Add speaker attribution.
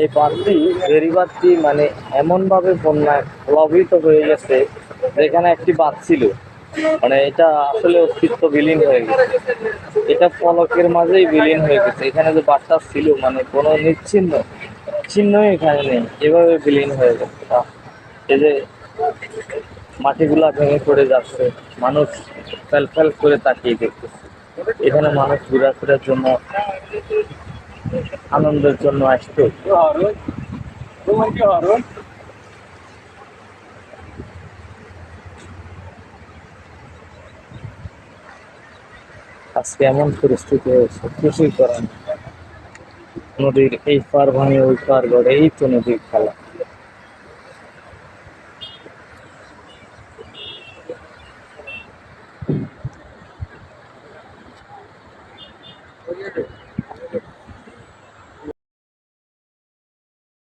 Speaker 1: এই বাঁধটি ফেরি বাঁধটি মানে এমনভাবে বন্যায় প্লাবিত হয়ে গেছে যেখানে একটি বাঁধ ছিল। মানে এটা আসলে অস্তিত্ব বিলীন হয়ে গেছে। এটা পলকের মাঝেই বিলীন হয়ে গেছে। এখানে যে বাঁধটা ছিল মানে কোনো নিচ্ছিন্ন চিহ্নই এখানে নেই। এভাবে বিলীন হয়ে গেছে। এই যে মাটিগুলা ভেঙে পড়ে যাচ্ছে, মানুষ ফেল ফেল করে তাকিয়ে দেখতেছে। এখানে মানুষ ঘোরাফেরার জন্য আনন্দের জন্য আসতো আজকে এমন পরিস্থিতি হয়েছে, কিছুই করার নেই। নদীর এই পার ভাঙে ওই পার গড়ে, এই তো নদীর খেলা